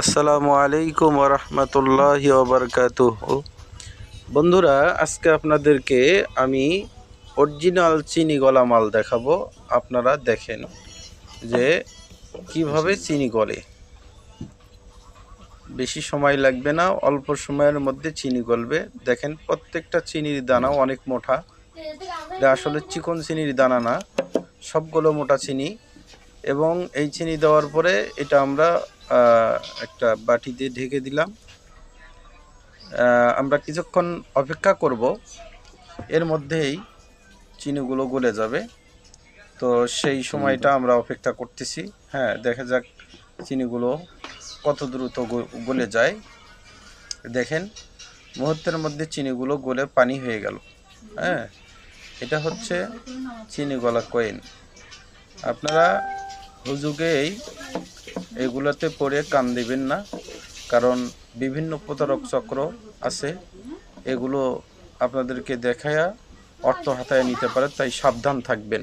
আসসালামু আলাইকুম রহমতুল্লাহি ওবরকাতুহ বন্ধুরা, আজকে আপনাদেরকে আমি অরিজিনাল চিনি গলা মাল দেখাবো। আপনারা দেখেন যে কীভাবে চিনি গলে। বেশি সময় লাগবে না, অল্প সময়ের মধ্যে চিনি গলবে। দেখেন, প্রত্যেকটা চিনির দানাও অনেক মোটা। আসলে চিকন চিনির দানা না, সবগুলো মোটা চিনি। এবং এই চিনি দেওয়ার পরে এটা আমরা একটা বাটিতে ঢেকে দিলাম। আমরা কিছুক্ষণ অপেক্ষা করব। এর মধ্যেই চিনিগুলো গলে যাবে। তো সেই সময়টা আমরা অপেক্ষা করতেছি। হ্যাঁ দেখা যাক চিনিগুলো কত দ্রুত গলে যায়। দেখেন, মুহূর্তের মধ্যে চিনিগুলো গলে পানি হয়ে গেল। হ্যাঁ এটা হচ্ছে চিনি গলা কয়েন। আপনারা হুজুগেই এগুলোতে পড়ে কান দিবেন না, কারণ বিভিন্ন প্রতারক চক্র আছে। এগুলো আপনাদেরকে দেখায়া অর্থ হাতায় নিতে পারে, তাই সাবধান থাকবেন।